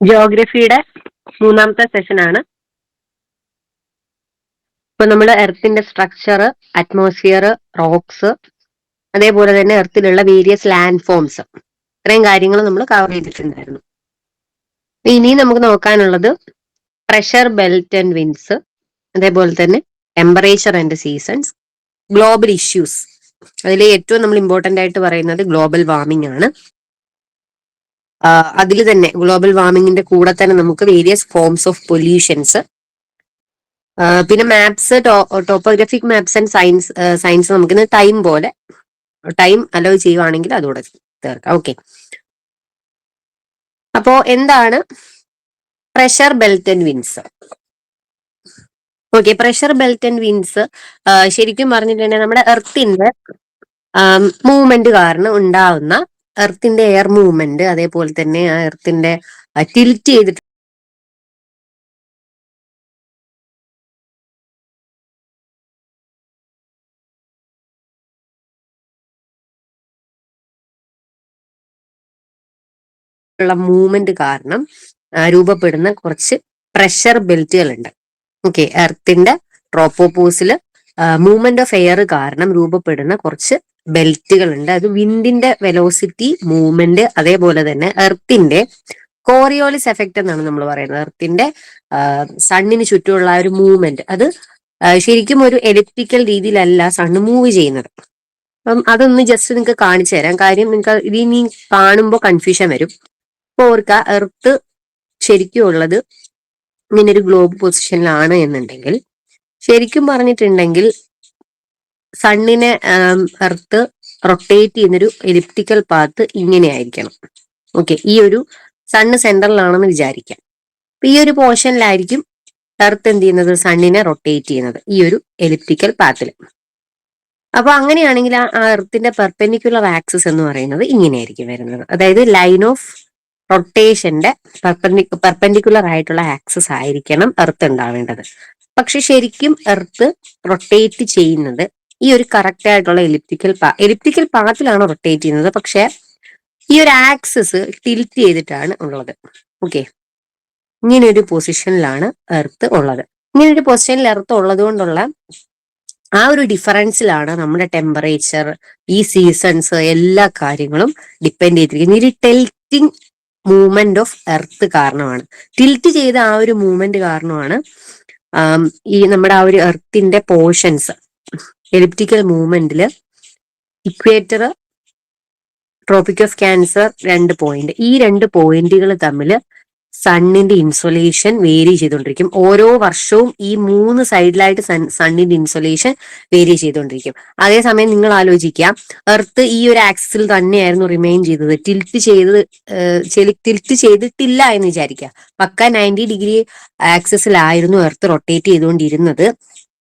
ജിയോഗ്രഫിയുടെ മൂന്നാമത്തെ സെഷനാണ് ഇപ്പൊ നമ്മൾ എർത്തിന്റെ സ്ട്രക്ചർ അറ്റ്മോസ്ഫിയർ റോക്സ് അതേപോലെ തന്നെ എർത്തിലുള്ള വേരിയസ് ലാൻഡ് ഫോംസ് ഇത്രയും കാര്യങ്ങൾ നമ്മൾ കവർ ചെയ്തിട്ടുണ്ടായിരുന്നു. ഇനി നമുക്ക് നോക്കാനുള്ളത് പ്രഷർ ബെൽറ്റ് ആൻഡ് വിൻസ് അതേപോലെ തന്നെ temperature and seasons global issues അതിൽ ഏറ്റവും നമ്മൾ ഇമ്പോർട്ടന്റ് ആയിട്ട് പറയുന്നത് ഗ്ലോബൽ വാർമിംഗ് ആണ്. അതിൽ തന്നെ ഗ്ലോബൽ വാർമിംഗിന്റെ കൂടെ തന്നെ നമുക്ക് വേരിയസ് ഫോംസ് ഓഫ് പൊല്യൂഷൻസ് പിന്നെ maps topographic maps and science science നമുക്ക് ടൈം പോലെ. ടൈം അലോ ചെയ്യുവാണെങ്കിൽ അതുകൂടെ തീർക്കാം. ഓക്കെ അപ്പോ എന്താണ്? Pressure belt and winds okay pressure belt and winds ശരിക്കും പറഞ്ഞിട്ടുണ്ടെങ്കിൽ നമ്മുടെ എർത്തിന്റെ മൂവ്മെന്റ് കാരണം ഉണ്ടാവുന്ന എർത്തിന്റെ എയർ മൂവ്മെന്റ് അതേപോലെ തന്നെ ആ എർത്തിന്റെ ടിൽറ്റ് ചെയ്തിട്ട് ഉള്ള മൂവ്മെന്റ് കാരണം രൂപപ്പെടുന്ന കുറച്ച് പ്രഷർ ബെൽറ്റുകൾ ഉണ്ട് ഓക്കെ എർത്തിന്റെ ട്രോപ്പോപോസിൽ മൂവ്മെന്റ് ഓഫ് എയർ കാരണം രൂപപ്പെടുന്ന കുറച്ച് ബെൽറ്റുകൾ ഉണ്ട് അത് വിൻഡിന്റെ വെലോസിറ്റി മൂവ്മെന്റ് അതേപോലെ തന്നെ എർത്തിന്റെ കോറിയോളിസ് എഫക്റ്റ് എന്നാണ് നമ്മൾ പറയുന്നത്. എർത്തിന്റെ സണ്ണിന് ചുറ്റുമുള്ള ഒരു മൂവ്മെന്റ്. അത് ശരിക്കും ഒരു എലിപ്റ്റിക്കൽ രീതിയിലല്ല സണ്ണ് മൂവ് ചെയ്യുന്നത്. അപ്പം അതൊന്ന് ജസ്റ്റ് നിങ്ങൾക്ക് കാണിച്ചു തരാം. കാര്യം നിങ്ങൾക്ക് ഇനി നീ കാണുമ്പോൾ കൺഫ്യൂഷൻ വരും. അപ്പോൾ ഓർക്ക എർത്ത് ശരിക്കും ഉള്ളത് ഇങ്ങനെ ഒരു ഗ്ലോബ് പൊസിഷനിലാണ് എന്നുണ്ടെങ്കിൽ ശരിക്കും പറഞ്ഞിട്ടുണ്ടെങ്കിൽ സണ്ണിനെ എർത്ത് റൊട്ടേറ്റ് ചെയ്യുന്നൊരു എലിപ്റ്റിക്കൽ പാത്ത് ഇങ്ങനെ ആയിരിക്കണം. ഓക്കെ ഈ ഒരു സണ്ണ് സെന്ററിലാണെന്ന് വിചാരിക്കാം. അപ്പൊ ഈ ഒരു പോർഷനിലായിരിക്കും എർത്ത് എന്ത് ചെയ്യുന്നത്? സണ്ണിനെ റൊട്ടേറ്റ് ചെയ്യുന്നത് ഈ ഒരു എലിപ്റ്റിക്കൽ പാത്തിൽ അപ്പൊ അങ്ങനെയാണെങ്കിൽ ആ എർത്തിന്റെ പെർപെൻഡിക്കുലർ ആക്സിസ് എന്ന് പറയുന്നത് ഇങ്ങനെയായിരിക്കും വരുന്നത്. അതായത് ലൈൻ ഓഫ് റൊട്ടേഷന്റെ പെർപെൻഡിക്കുലർ ആയിട്ടുള്ള ആക്സിസ് ആയിരിക്കണം എർത്ത് ഉണ്ടാവേണ്ടത്. പക്ഷെ ശരിക്കും എർത്ത് റൊട്ടേറ്റ് ചെയ്യുന്നത് ഈ ഒരു കറക്റ്റ് ആയിട്ടുള്ള എലിപ്റ്റിക്കൽ പാ എലിപ്റ്റിക്കൽ പാത്തിലാണ് റൊട്ടേറ്റ് ചെയ്യുന്നത്. പക്ഷെ ഈ ഒരു ആക്സിസ് ടിൽറ്റ് ചെയ്തിട്ടാണ് ഉള്ളത്. ഓക്കെ ഇങ്ങനെ ഒരു പൊസിഷനിലാണ് എർത്ത് ഉള്ളത്. ഇങ്ങനെ ഒരു പൊസിഷനിൽ എർത്ത് ഉള്ളത് കൊണ്ടുള്ള ആ ഒരു ഡിഫറൻസിലാണ് നമ്മുടെ ടെമ്പറേച്ചർ ഈ സീസൺസ് എല്ലാ കാര്യങ്ങളും ഡിപ്പെൻഡ് ചെയ്തിരിക്കുന്നത്. ഈ ടെൽറ്റിംഗ് മൂവ്മെന്റ് ഓഫ് എർത്ത് കാരണമാണ്. ടിൽറ്റ് ചെയ്ത ആ ഒരു മൂവ്മെന്റ് കാരണമാണ് ഈ നമ്മുടെ ആ ഒരു എർത്തിന്റെ പോർഷൻസ് എലിപ്റ്റിക്കൽ മൂവ്മെന്റിൽ ഇക്വേറ്റർ ട്രോപ്പിക് ഓഫ് ക്യാൻസർ രണ്ട് പോയിന്റ് ഈ രണ്ട് പോയിന്റുകൾ തമ്മിൽ സണ്ണിന്റെ ഇൻസൊലേഷൻ വേരി ചെയ്തുകൊണ്ടിരിക്കും ഓരോ വർഷവും ഈ മൂന്ന് സൈഡിലായിട്ട് സൺ സണ്ണിന്റെ ഇൻസൊലേഷൻ വേരി ചെയ്തുകൊണ്ടിരിക്കും അതേസമയം നിങ്ങൾ ആലോചിക്കാം എർത്ത് ഈ ഒരു ആക്സിൽ തന്നെയായിരുന്നു റിമെയിൻ ചെയ്തത്. ടിൽറ്റ് ചെയ്ത് ടിൽറ്റ് ചെയ്തിട്ടില്ല എന്ന് വിചാരിക്കുക. പക്ക നയന്റി ഡിഗ്രി ആക്സിസിലായിരുന്നു എർത്ത് റൊട്ടേറ്റ് ചെയ്തുകൊണ്ടിരുന്നത്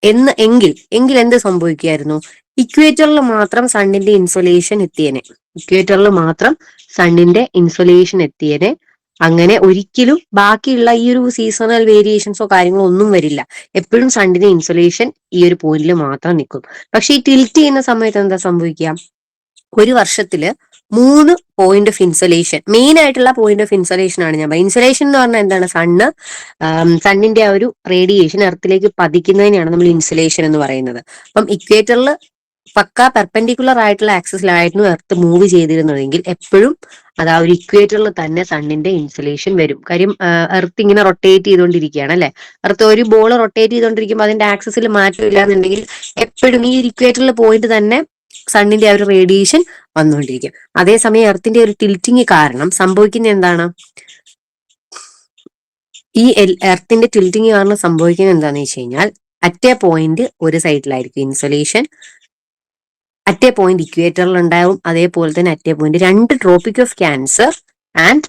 എന്ന് എങ്കിൽ എങ്കിൽ എന്ത് സംഭവിക്കുമായിരുന്നു? ഇക്വേറ്ററിൽ മാത്രം സണ്ണിന്റെ ഇൻസൊലേഷൻ എത്തിയനെ. ഇക്വേറ്ററിൽ മാത്രം സണ്ണിന്റെ ഇൻസൊലേഷൻ എത്തിയനെ. അങ്ങനെ ഒരിക്കലും ബാക്കിയുള്ള ഈ ഒരു സീസണൽ വേരിയേഷൻസോ കാര്യങ്ങളോ ഒന്നും വരില്ല. എപ്പോഴും സണ്ണിന്റെ ഇൻസൊലേഷൻ ഈ ഒരു പോയിന്റിൽ മാത്രം നിൽക്കും. പക്ഷെ ഈ ടിൽറ്റ് ചെയ്യുന്ന സമയത്ത് എന്താ സംഭവിക്കുക? ഒരു വർഷത്തിൽ മൂന്ന് പോയിന്റ് ഓഫ് ഇൻസൊലേഷൻ മെയിൻ ആയിട്ടുള്ള പോയിന്റ് ഓഫ് ഇൻസൊലേഷൻ ആണ് ഞാൻ ഇൻസൊലേഷൻ എന്ന് പറഞ്ഞാൽ എന്താണ്? സണ്ണ് സണ്ണിന്റെ ആ ഒരു റേഡിയേഷൻ എർത്തിലേക്ക് പതിക്കുന്നതിനാണ് നമ്മൾ ഇൻസൊലേഷൻ എന്ന് പറയുന്നത്. അപ്പം ഇക്വേറ്ററിൽ പക്ക പെർപെൻഡിക്കുലർ ആയിട്ടുള്ള ആക്സസിലായിരുന്നു എർത്ത് മൂവ് ചെയ്തിരുന്നതെങ്കിൽ എപ്പോഴും അത് ആ ഒരു ഇക്വേറ്ററിൽ തന്നെ സണ്ണിന്റെ ഇൻസുലേഷൻ വരും. കാര്യം എർത്ത് ഇങ്ങനെ റൊട്ടേറ്റ് ചെയ്തുകൊണ്ടിരിക്കുകയാണ് അല്ലെ? എർത്ത് ഒരു ബോൾ റൊട്ടേറ്റ് ചെയ്തുകൊണ്ടിരിക്കുമ്പോൾ അതിന്റെ ആക്സസിൽ മാറ്റമില്ല എന്നുണ്ടെങ്കിൽ എപ്പോഴും ഈ ഇക്വേറ്ററിൽ പോയിന്റ് തന്നെ സണ്ണിന്റെ ആ ഒരു റേഡിയേഷൻ വന്നുകൊണ്ടിരിക്കും. അതേസമയം എർത്തിന്റെ ഒരു ടിൽറ്റിങ് കാരണം സംഭവിക്കുന്ന എന്താണ്? ഈ എർത്തിന്റെ ടിൽറ്റിങ് കാരണം സംഭവിക്കുന്ന എന്താണെന്ന് വെച്ച് കഴിഞ്ഞാൽ അറ്റ് എ പോയിന്റ് ഒരു സൈഡിലായിരിക്കും ഇൻസൊലേഷൻ അറ്റ് എ പോയിന്റ് ഇക്വേറ്ററിൽ ഉണ്ടാവും. അതേപോലെ തന്നെ അറ്റ് എ പോയിന്റ് രണ്ട് tropic of cancer and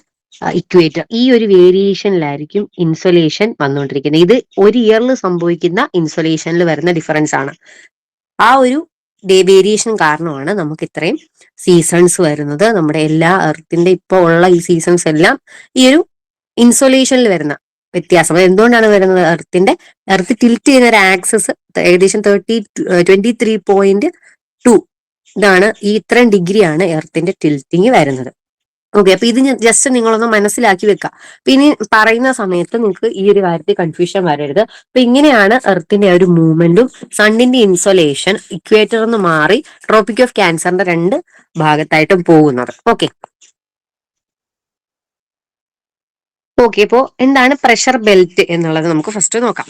equator ഈ ഒരു വേരിയേഷനിലായിരിക്കും ഇൻസൊലേഷൻ വന്നുകൊണ്ടിരിക്കുന്നത്. ഇത് ഒരു ഇയറിൽ സംഭവിക്കുന്ന ഇൻസൊലേഷനിൽ വരുന്ന ഡിഫറൻസ് ആണ്. ആ ഒരു ഡേ വേരിയേഷൻ കാരണമാണ് നമുക്ക് ഇത്രയും സീസൺസ് വരുന്നത്. നമ്മുടെ എല്ലാ എർത്തിന്റെ ഇപ്പൊ ഉള്ള ഈ സീസൺസ് എല്ലാം ഈ ഒരു ഇൻസൊലേഷനിൽ വരുന്ന വ്യത്യാസം. എന്തുകൊണ്ടാണ് വരുന്നത്? എർത്തിന്റെ എർത്ത് ടിൽറ്റ് ചെയ്യുന്ന ഒരു ആക്സസ് ഏകദേശം thirty twenty three point two ഇതാണ് ഈ ഇത്രയും ഡിഗ്രിയാണ് എർത്തിന്റെ ടിൽറ്റിങ് വരുന്നത്. ഓക്കെ അപ്പൊ ഇത് ജസ്റ്റ് നിങ്ങളൊന്ന് മനസ്സിലാക്കി വെക്കുക പിന്നെ പറയുന്ന സമയത്ത് നിങ്ങൾക്ക് ഈ ഒരു കാര്യത്തിൽ കൺഫ്യൂഷൻ വരരുത്. അപ്പൊ ഇങ്ങനെയാണ് എർത്തിന്റെ ഒരു മൂവ്മെന്റും സണ്ണിന്റെ ഇൻസൊലേഷൻ ഇക്വേറ്റർ എന്ന് മാറി ട്രോപ്പിക് ഓഫ് ക്യാൻസറിന്റെ രണ്ട് ഭാഗത്തായിട്ടും പോകുന്നത്. ഓക്കെ ഓക്കെ ഇപ്പോ എന്താണ് പ്രഷർ ബെൽറ്റ് എന്നുള്ളത് നമുക്ക് ഫസ്റ്റ് നോക്കാം.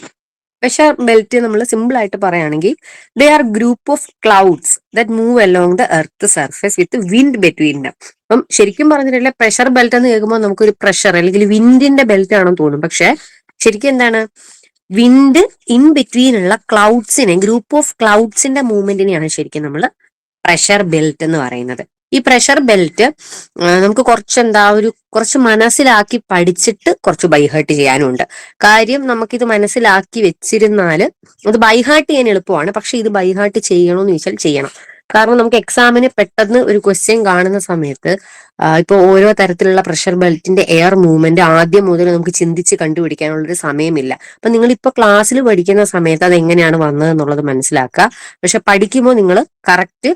പ്രഷർ ബെൽറ്റ് നമ്മൾ സിമ്പിൾ ആയിട്ട് പറയുകയാണെങ്കിൽ they are group of clouds that move along the earth surface with wind between them അപ്പം ശരിക്കും പറഞ്ഞിട്ടുണ്ടെങ്കിൽ പ്രഷർ ബെൽറ്റ് എന്ന് കേൾക്കുമ്പോൾ നമുക്കൊരു പ്രഷർ അല്ലെങ്കിൽ വിൻഡിന്റെ ബെൽറ്റ് ആണെന്ന് തോന്നും. പക്ഷെ ശരിക്കും എന്താണ്? വിൻഡ് ഇൻ ബിറ്റ്വീൻ ഉള്ള ക്ലൗഡ്സിനെ ഗ്രൂപ്പ് ഓഫ് ക്ലൗഡ്സിന്റെ മൂവ്മെന്റിനെയാണ് ശരിക്കും നമ്മൾ പ്രഷർ ബെൽറ്റ് എന്ന് പറയുന്നത്. ഈ പ്രഷർ ബെൽറ്റ് നമുക്ക് കുറച്ച് എന്താ ഒരു കുറച്ച് മനസ്സിലാക്കി പഠിച്ചിട്ട് കുറച്ച് ബൈഹേർട്ട് ചെയ്യാനുണ്ട്. കാര്യം നമുക്കിത് മനസ്സിലാക്കി വെച്ചിരുന്നാൽ അത് ബൈഹാർട്ട് ചെയ്യാൻ എളുപ്പമാണ്. പക്ഷെ ഇത് ബൈഹാർട്ട് ചെയ്യണമെന്ന് ചോദിച്ചാൽ ചെയ്യണം. കാരണം നമുക്ക് എക്സാമിന് പെട്ടെന്ന് ഒരു ക്വസ്റ്റ്യൻ കാണുന്ന സമയത്ത് ഇപ്പോൾ ഓരോ തരത്തിലുള്ള പ്രഷർ ബെൽറ്റിന്റെ എയർ മൂവ്മെന്റ് ആദ്യം മുതൽ നമുക്ക് ചിന്തിച്ച് കണ്ടുപിടിക്കാനുള്ള ഒരു സമയമില്ല. അപ്പൊ നിങ്ങൾ ഇപ്പൊ ക്ലാസ്സിൽ പഠിക്കുന്ന സമയത്ത് അത് എങ്ങനെയാണ് വന്നത് എന്നുള്ളത് മനസ്സിലാക്കുക. പക്ഷെ പഠിക്കുമ്പോൾ നിങ്ങൾ കറക്റ്റ്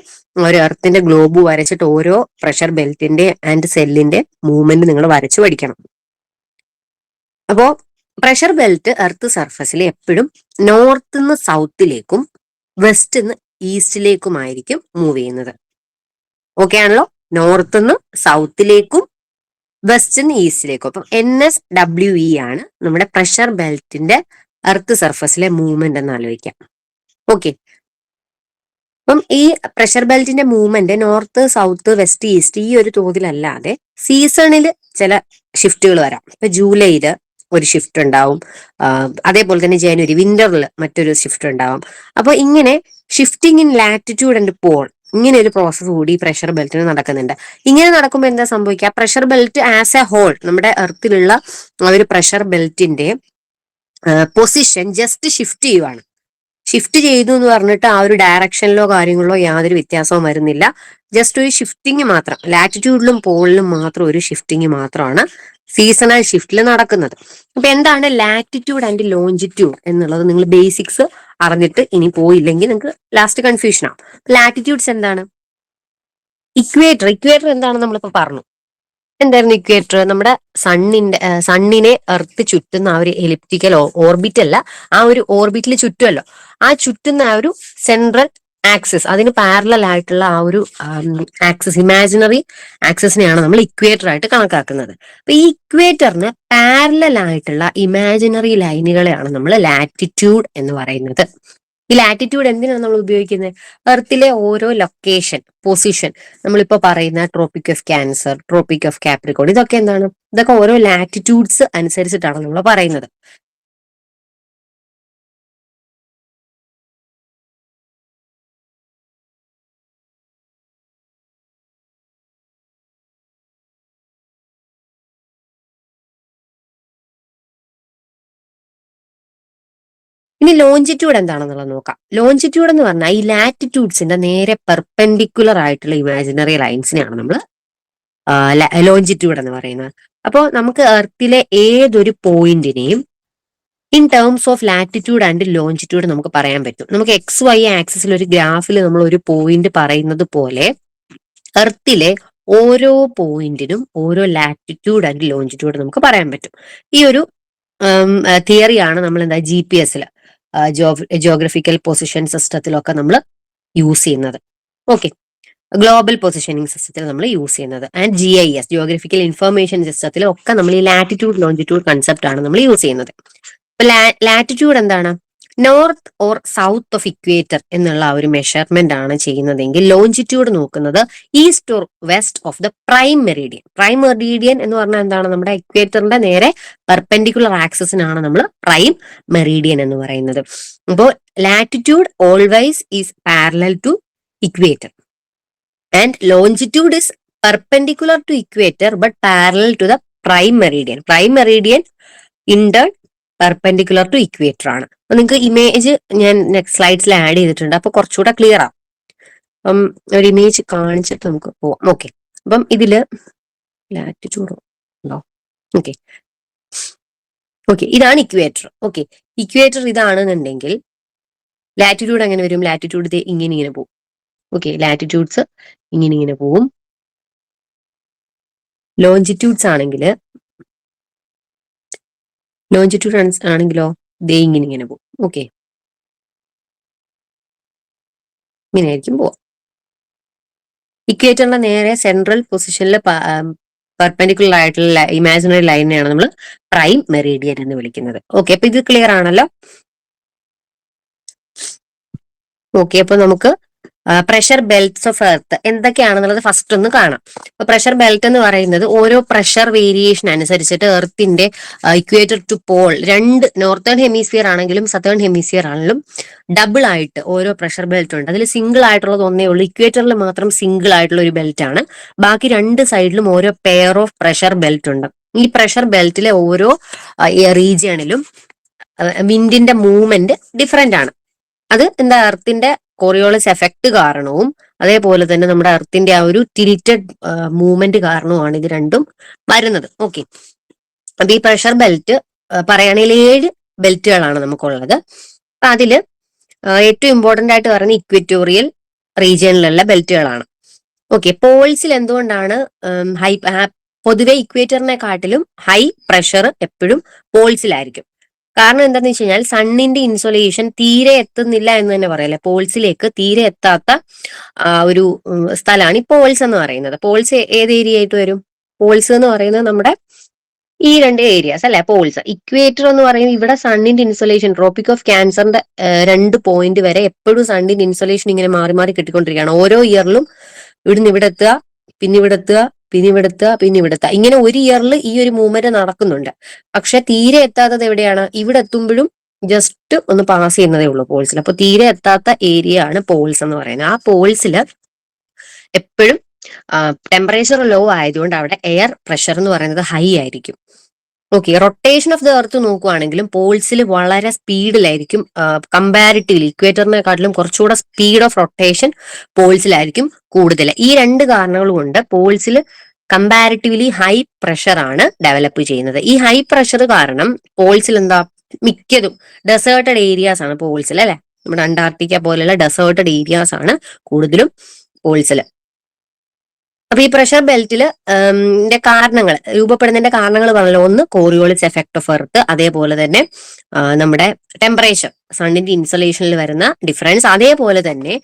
ഒരു എർത്തിന്റെ ഗ്ലോബ് വരച്ചിട്ട് ഓരോ പ്രഷർ ബെൽറ്റിന്റെ ആൻഡ് സെല്ലിന്റെ മൂവ്മെന്റ് നിങ്ങൾ വരച്ചു പഠിക്കണം. അപ്പോ പ്രഷർ ബെൽറ്റ് എർത്ത് സർഫസിൽ എപ്പോഴും നോർത്ത് നിന്ന് സൗത്തിലേക്കും വെസ്റ്റ് നിന്ന് ഈസ്റ്റിലേക്കുമായിരിക്കും മൂവ് ചെയ്യുന്നത്. ഓക്കെ ആണല്ലോ? നോർത്ത് നിന്ന് സൗത്തിലേക്കും വെസ്റ്റ് നിന്ന് ഈസ്റ്റിലേക്കും. അപ്പം എൻ എസ് ഡബ്ല്യു ഇ ആണ് നമ്മുടെ പ്രഷർ ബെൽറ്റിന്റെ എർത്ത് സർഫസിലെ മൂവ്മെന്റ് എന്ന് ആലോചിക്കാം. ഓക്കെ അപ്പം ഈ pressure ബെൽറ്റിന്റെ movement north south west east ഈ ഒരു തോതിലല്ലാതെ സീസണിൽ ചില ഷിഫ്റ്റുകൾ വരാം. ഇപ്പൊ ജൂലൈയിൽ ഒരു ഷിഫ്റ്റ് ഉണ്ടാവും. അതേപോലെ തന്നെ ജനുവരി വിന്ററിൽ മറ്റൊരു ഷിഫ്റ്റ് ഉണ്ടാവും. അപ്പൊ ഇങ്ങനെ shifting in latitude and pole ഇങ്ങനെ ഒരു പ്രോസസ്സ് കൂടി പ്രഷർ ബെൽറ്റിന് നടക്കുന്നുണ്ട്. ഇങ്ങനെ നടക്കുമ്പോൾ എന്താ സംഭവിക്കുക? Pressure belt as a whole നമ്മുടെ എർത്തിലുള്ള ഒരു പ്രഷർ ബെൽറ്റിന്റെ പൊസിഷൻ ജസ്റ്റ് ഷിഫ്റ്റ് ചെയ്യുവാണ്. ഷിഫ്റ്റ് ചെയ്തു എന്ന് പറഞ്ഞിട്ട് ആ ഒരു ഡയറക്ഷനിലോ കാര്യങ്ങളിലോ യാതൊരു വ്യത്യാസവും വരുന്നില്ല. ജസ്റ്റ് ഒരു ഷിഫ്റ്റിംഗ് മാത്രം. ലാറ്റിറ്റ്യൂഡിലും പോളിലും മാത്രം ഒരു ഷിഫ്റ്റിംഗ് മാത്രമാണ് സീസണൽ ഷിഫ്റ്റിൽ നടക്കുന്നത്. അപ്പൊ എന്താണ് ലാറ്റിറ്റ്യൂഡ് ആൻഡ് ലോഞ്ചിറ്റ്യൂഡ് എന്നുള്ളത് നിങ്ങൾ ബേസിക്സ് അറിഞ്ഞിട്ട് ഇനി പോയില്ലെങ്കിൽ നിങ്ങൾക്ക് ലാസ്റ്റ് കൺഫ്യൂഷൻ ആവും. ലാറ്റിറ്റ്യൂഡ്സ് എന്താണ്? ഇക്വേറ്റർ ഇക്വേറ്റർ എന്താണ് നമ്മളിപ്പോ പറഞ്ഞു. എന്തായിരുന്നു ഇക്വേറ്റർ നമ്മുടെ സണ്ണിന്റെ സണ്ണിനെ എർത്ത് ചുറ്റുന്ന ആ ഒരു എലിപ്റ്റിക്കൽ ഓർബിറ്റ് അല്ല ആ ഒരു ഓർബിറ്റിൽ ചുറ്റുമല്ലോ ആ ചുറ്റുന്ന ആ ഒരു സെൻട്രൽ ആക്സിസ് അതിന് പാരലൽ ആയിട്ടുള്ള ആ ഒരു ആക്സിസ് ഇമാജിനറി ആക്സിസിനെയാണ് നമ്മൾ ഇക്വേറ്റർ ആയിട്ട് കണക്കാക്കുന്നത്. അപ്പൊ ഈ ഇക്വേറ്ററിന് പാരലൽ ആയിട്ടുള്ള ഇമാജിനറി ലൈനുകളെയാണ് നമ്മൾ ലാറ്റിറ്റ്യൂഡ് എന്ന് പറയുന്നത്. ഈ ലാറ്റിറ്റ്യൂഡ് എന്തിനാണ് നമ്മൾ ഉപയോഗിക്കുന്നത്? എർത്തിലെ ഓരോ ലൊക്കേഷൻ പൊസിഷൻ നമ്മളിപ്പോ പറയുന്ന tropic of cancer tropic of capricorn ഇതൊക്കെ എന്താണ്? ഇതൊക്കെ ഓരോ ലാറ്റിറ്റ്യൂഡ്സ് അനുസരിച്ചിട്ടാണ് നമ്മൾ പറയുന്നത്. ഇനി ലോഞ്ചിറ്റ്യൂഡ് എന്താണെന്നുള്ളത് നോക്കാം. ലോഞ്ചിറ്റ്യൂഡ് എന്ന് പറഞ്ഞാൽ ഈ ലാറ്റിറ്റ്യൂഡ്സിന്റെ നേരെ പെർപെൻഡിക്കുലർ ആയിട്ടുള്ള ഇമാജിനറി ലൈൻസിനെയാണ് നമ്മൾ ലോഞ്ചിറ്റ്യൂഡ് എന്ന് പറയുന്നത്. അപ്പോൾ നമുക്ക് എർത്തിലെ ഏതൊരു പോയിന്റിനെയും in terms of latitude and longitude നമുക്ക് പറയാൻ പറ്റും. നമുക്ക് എക്സ് വൈ ആക്സിസിൽ ഒരു ഗ്രാഫിൽ നമ്മൾ ഒരു പോയിന്റ് പറയുന്നത് പോലെ എർത്തിലെ ഓരോ പോയിന്റിനും ഓരോ ലാറ്റിറ്റ്യൂഡ് ആൻഡ് ലോഞ്ചിറ്റ്യൂഡ് നമുക്ക് പറയാൻ പറ്റും. ഈ ഒരു തിയറിയാണ് നമ്മൾ എന്താ ജി പി എസിൽ ജോഗ്രഫിക്കൽ പൊസിഷൻ സിസ്റ്റത്തിലൊക്കെ നമ്മൾ യൂസ് ചെയ്യുന്നത്. ഓക്കെ ഗ്ലോബൽ പൊസിഷനിങ് സിസ്റ്റത്തിൽ നമ്മൾ യൂസ് ചെയ്യുന്നത്. And G I S geographical information സിസ്റ്റത്തിലൊക്കെ നമ്മൾ ഈ ലാറ്റിറ്റ്യൂഡ് ലോഞ്ചിറ്റ്യൂഡ് കൺസെപ്റ്റ് ആണ് നമ്മൾ യൂസ് ചെയ്യുന്നത്. ലാറ്റിറ്റ്യൂഡ് എന്താണ്? North or south of equator എന്നുള്ള ഒരു മെഷർമെന്റ് ആണ് ചെയ്യുന്നതെങ്കിൽ ലോഞ്ചിറ്റ്യൂഡ് നോക്കുന്നത് east or west of the prime meridian. Prime meridian എന്ന് പറഞ്ഞാൽ എന്താണ്? നമ്മുടെ ഇക്വേറ്ററിന്റെ നേരെ പെർപെൻഡിക്കുലർ ആക്സസിനാണ് നമ്മൾ പ്രൈം മെറീഡിയൻ എന്ന് പറയുന്നത്. അപ്പോൾ latitude always is parallel to equator and longitude is perpendicular to equator but parallel to the prime meridian prime meridian in turn perpendicular to equator ആണ്. അപ്പൊ നിങ്ങൾക്ക് ഇമേജ് ഞാൻ നെക്സ്റ്റ് സ്ലൈഡ്സിൽ ആഡ് ചെയ്തിട്ടുണ്ട്. അപ്പൊ കുറച്ചുകൂടെ ക്ലിയർ ആവും അപ്പം ഒരു ഇമേജ് കാണിച്ചിട്ട് നമുക്ക് പോവാം. ഓക്കെ അപ്പം ഇതിൽ ലാറ്റിറ്റ്യൂഡ് ഉണ്ടോ? ഓക്കെ ഓക്കെ ഇതാണ് ഇക്വേറ്റർ ഓക്കെ ഇക്വേറ്റർ ഇതാണെന്നുണ്ടെങ്കിൽ ലാറ്റിറ്റ്യൂഡ് അങ്ങനെ വരും? ലാറ്റിറ്റ്യൂഡ് ഇങ്ങനെ ഇങ്ങനെ പോകും ഓക്കെ ലാറ്റിറ്റ്യൂഡ്സ് ഇങ്ങനെ ഇങ്ങനെ പോവും. ലോഞ്ചിറ്റ്യൂഡ്സ് ആണെങ്കിൽ ലോഞ്ചിറ്റ്യൂഡ് ആണെങ്കിലോ? ദേ ഇങ്ങനെ ഇങ്ങനെ പോകും ഓക്കെ. ഇങ്ങനെ ആയിരിക്കും പോവാം ഇക്വേറ്ററിന്റെ നേരെ സെൻട്രൽ പൊസിഷനിൽ പെർപെൻഡിക്കുലർ ആയിട്ടുള്ള ഇമാജിനറി ലൈനെയാണ് നമ്മൾ പ്രൈം മെറീഡിയൻ എന്ന് വിളിക്കുന്നത്. ഓക്കെ അപ്പൊ ഇത് ക്ലിയർ ആണല്ലോ? ഓക്കെ അപ്പൊ നമുക്ക് പ്രഷർ ബെൽറ്റ്സ് ഓഫ് എർത്ത് എന്തൊക്കെയാണെന്നുള്ളത് ഫസ്റ്റ് ഒന്ന് കാണാം. അപ്പൊ പ്രഷർ ബെൽറ്റ് എന്ന് പറയുന്നത് ഓരോ പ്രഷർ വേരിയേഷൻ അനുസരിച്ചിട്ട് എർത്തിന്റെ ഇക്വേറ്റർ ടു പോൾ രണ്ട് നോർത്തേൺ ഹെമിസ്ഫിയർ ആണെങ്കിലും സതേൺ ഹെമിസ്ഫിയർ ആണെങ്കിലും ഡബിൾ ആയിട്ട് ഓരോ പ്രഷർ ബെൽറ്റ് ഉണ്ട്. അതിൽ സിംഗിൾ ആയിട്ടുള്ളത് ഒന്നേ ഉള്ളൂ. ഇക്വേറ്ററിൽ മാത്രം സിംഗിൾ ആയിട്ടുള്ള ഒരു ബെൽറ്റ് ആണ്. ബാക്കി രണ്ട് സൈഡിലും ഓരോ പെയർ ഓഫ് പ്രഷർ ബെൽറ്റ് ഉണ്ട്. ഈ പ്രഷർ ബെൽറ്റിലെ ഓരോ റീജിയണിലും വിൻഡിന്റെ മൂവ്മെന്റ് ഡിഫറെന്റ് ആണ്. അത് എന്താ എർത്തിന്റെ കോറിയോളസ് എഫക്ട് കാരണവും അതേപോലെ തന്നെ നമ്മുടെ എർത്തിന്റെ ആ ഒരു ടിൽറ്റഡ് മൂവ്മെന്റ് കാരണവുമാണ് ഇത് രണ്ടും വരുന്നത്. ഓക്കെ അപ്പൊ ഈ പ്രഷർ ബെൽറ്റ് പറയുകയാണെങ്കിൽ ഏഴ് ബെൽറ്റുകളാണ് നമുക്കുള്ളത്. അപ്പൊ അതിൽ ഏറ്റവും ഇമ്പോർട്ടന്റ് ആയിട്ട് പറയുന്ന ഇക്വിറ്റോറിയൽ റീജിയനിലുള്ള ബെൽറ്റുകളാണ് ഓക്കെ പോൾസിൽ എന്തുകൊണ്ടാണ് ഹൈ പൊതുവെ ഇക്വേറ്ററിനെക്കാട്ടിലും ഹൈ പ്രഷർ എപ്പോഴും പോൾസിലായിരിക്കും കാരണം എന്താണെന്ന് വെച്ച് കഴിഞ്ഞാൽ സണ്ണിന്റെ ഇൻസൊലേഷൻ തീരെ എത്തുന്നില്ല എന്ന് തന്നെ പറയല്ലേ. പോൾസിലേക്ക് തീരെ എത്താത്ത ഒരു സ്ഥലമാണ് ഈ പോൾസ് എന്ന് പറയുന്നത്. പോൾസ് ഏത് ഏരിയ ആയിട്ട് വരും? പോൾസ് എന്ന് പറയുന്നത് നമ്മുടെ ഈ രണ്ട് ഏരിയാസ് അല്ലെ? പോൾസ്. ഇക്വേറ്റർ എന്ന് പറയുന്നത് ഇവിടെ സണ്ണിന്റെ ഇൻസൊലേഷൻ ട്രോപ്പിക് ഓഫ് ക്യാൻസറിന്റെ രണ്ട് പോയിന്റ് വരെ എപ്പോഴും സണ്ണിന്റെ ഇൻസൊലേഷൻ ഇങ്ങനെ മാറി മാറി കിട്ടിക്കൊണ്ടിരിക്കുകയാണ്. ഓരോ ഇയറിലും ഇവിടുന്ന് ഇവിടെ എത്തുക പിന്നെ ഇവിടെ എത്തുക പിന്നെ ഇവിടെ എത്തുക പിന്നെ ഇവിടെ എത്തുക ഇങ്ങനെ ഒരു ഇയറിൽ ഈ ഒരു മൂവ്മെന്റ് നടക്കുന്നുണ്ട്. പക്ഷെ തീരെ എത്താത്തത് എവിടെയാണ്? ഇവിടെ എത്തുമ്പോഴും ജസ്റ്റ് ഒന്ന് പാസ് ചെയ്യുന്നതേ ഉള്ളൂ പോൾസിൽ അപ്പൊ തീരെ എത്താത്ത ഏരിയ ആണ് പോൾസ് എന്ന് പറയുന്നത്. ആ പോൾസിൽ എപ്പോഴും ടെമ്പറേച്ചർ ലോ ആയതുകൊണ്ട് അവിടെ എയർ പ്രഷർ എന്ന് പറയുന്നത് ഹൈ ആയിരിക്കും. Okay rotation of the earth നോക്കുവാണെങ്കിലും പോൾസിൽ വളരെ സ്പീഡിലായിരിക്കും കമ്പാരിറ്റീവ്ലി ഇക്വേറ്ററിനെക്കാട്ടിലും കുറച്ചുകൂടെ സ്പീഡ് ഓഫ് റൊട്ടേഷൻ പോൾസിലായിരിക്കും കൂടുതൽ ഈ രണ്ട് കാരണങ്ങൾ കൊണ്ട് പോൾസിൽ കമ്പാരിറ്റീവ്ലി ഹൈ പ്രഷർ ആണ് ഡെവലപ്പ് ചെയ്യുന്നത്. ഈ ഹൈ പ്രഷർ കാരണം പോൾസിൽ എന്താ മിക്കതും ഡെസേർട്ടഡ് ഏരിയാസ് ആണ് പോൾസിൽ അല്ലെ? നമ്മുടെ അന്റാർട്ടിക്ക പോലെയുള്ള ഡെസേർട്ടഡ് ഏരിയാസ് ആണ് കൂടുതലും പോൾസിൽ അപ്പൊ ഈ പ്രഷർ ബെൽറ്റിൽ കാരണങ്ങൾ രൂപപ്പെടുന്നതിന്റെ കാരണങ്ങൾ പറഞ്ഞല്ലോ. ഒന്ന് കോറിയോളിസ് എഫക്ട് ഓഫ് എർത്ത് അതേപോലെ തന്നെ നമ്മുടെ ടെമ്പറേച്ചർ സണ്ണിന്റെ ഇൻസൊലേഷനിൽ വരുന്ന ഡിഫറൻസ് അതേപോലെ തന്നെ